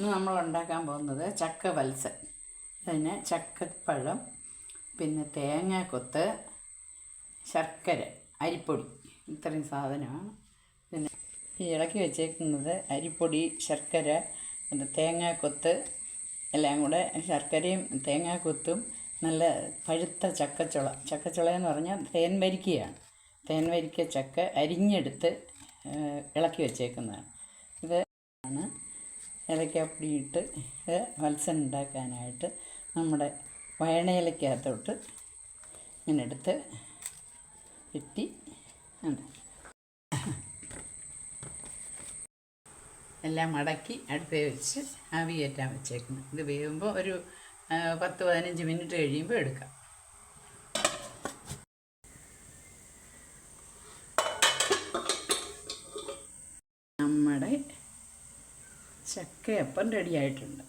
ഇന്ന് നമ്മൾ ഉണ്ടാക്കാൻ പോകുന്നത് ചക്ക വത്സൻ അതിന് ചക്കപ്പഴം പിന്നെ തേങ്ങാക്കൊത്ത് ശർക്കര അരിപ്പൊടി. ഇത്രയും സാധനമാണ്. പിന്നെ ഈ ഇളക്കി വെച്ചേക്കുന്നത് അരിപ്പൊടി ശർക്കര പിന്നെ തേങ്ങാക്കൊത്ത് എല്ലാം കൂടെ ശർക്കരയും തേങ്ങാക്കൊത്തും നല്ല പഴുത്ത ചക്കച്ചുള. ചക്കച്ചുള എന്ന് പറഞ്ഞാൽ തേൻ വരിക്കയാണ് തേൻ വരിക്ക ചക്ക അരിഞ്ഞെടുത്ത് ഇളക്കി വെച്ചേക്കുന്നതാണ്. ഏലക്കാപ്പൊടി ഇട്ട് ഇത് വത്സൻ ഉണ്ടാക്കാനായിട്ട് നമ്മുടെ വയണയിലക്കകത്തോട്ട് ഇങ്ങനെ എടുത്ത് വെട്ടി എല്ലാം മടക്കി അടുപ്പേ വെച്ച് ആവി കയറ്റാൻ വെച്ചേക്കുന്നു. ഇത് വേകുമ്പോൾ ഒരു പത്ത് പതിനഞ്ച് മിനിറ്റ് കഴിയുമ്പോൾ എടുക്കാം നമ്മുടെ ചക്കയപ്പം റെഡി ആയിട്ടുണ്ട്